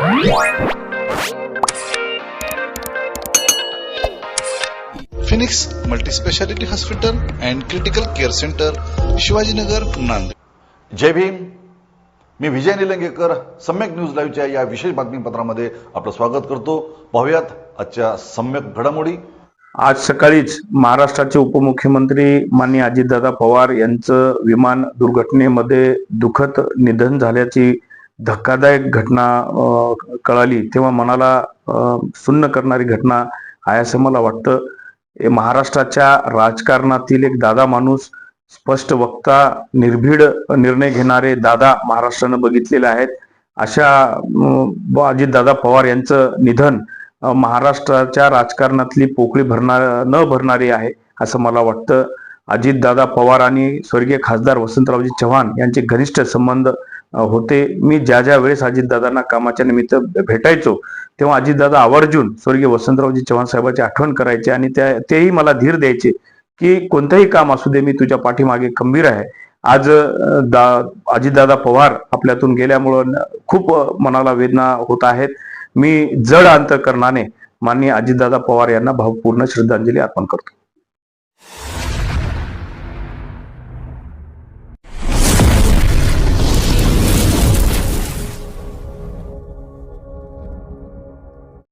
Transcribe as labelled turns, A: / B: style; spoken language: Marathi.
A: Phoenix multispeciality hospital and critical care centre Shivajinagar Nanded.
B: जय भीम. मी विजय निलंगेकर सम्यक न्यूज लाईव्हच्या या विशेष बातमीपत्रामध्ये आपलं स्वागत करतो. पाहूयात आजच्या सम्यक घडामोडी.
C: आज सकाळीच महाराष्ट्राचे उपमुख्यमंत्री माननीय अजितदादा पवार यांचं विमान दुर्घटनेमध्ये दुःखद निधन झाल्याची धक्कादायक घटना कळाली तेव्हा मनाला सुन्न करणारी घटना आहे असं मला वाटतं. महाराष्ट्राच्या राजकारणातील एक दादा माणूस स्पष्ट वक्ता निर्भीड निर्णय घेणारे दादा महाराष्ट्रानं बघितलेले आहेत. अशा अजितदादा पवार यांचं निधन महाराष्ट्राच्या राजकारणातली पोकळी भरणार न भरणारी आहे असं मला वाटतं. अजितदादा पवार आणि स्वर्गीय खासदार वसंतरावजी चव्हाण यांचे घनिष्ठ संबंध होते. मी ज्या ज्या वेळेस अजितदादांना कामाच्या निमित्त भेटायचो तेव्हा अजितदादा आवर्जून स्वर्गीय वसंतरावजी चव्हाण साहेबांची आठवण करायचे आणि त्या तेही मला धीर द्यायचे की कोणतंही काम असू दे मी तुझ्या पाठीमागे खंबीर आहे. आज दा अजितदादा पवार आपल्यातून गेल्यामुळं खूप मनाला वेदना होत आहेत. मी जड अंतकरणाने माननीय अजितदादा पवार यांना भावपूर्ण श्रद्धांजली अर्पण करतो.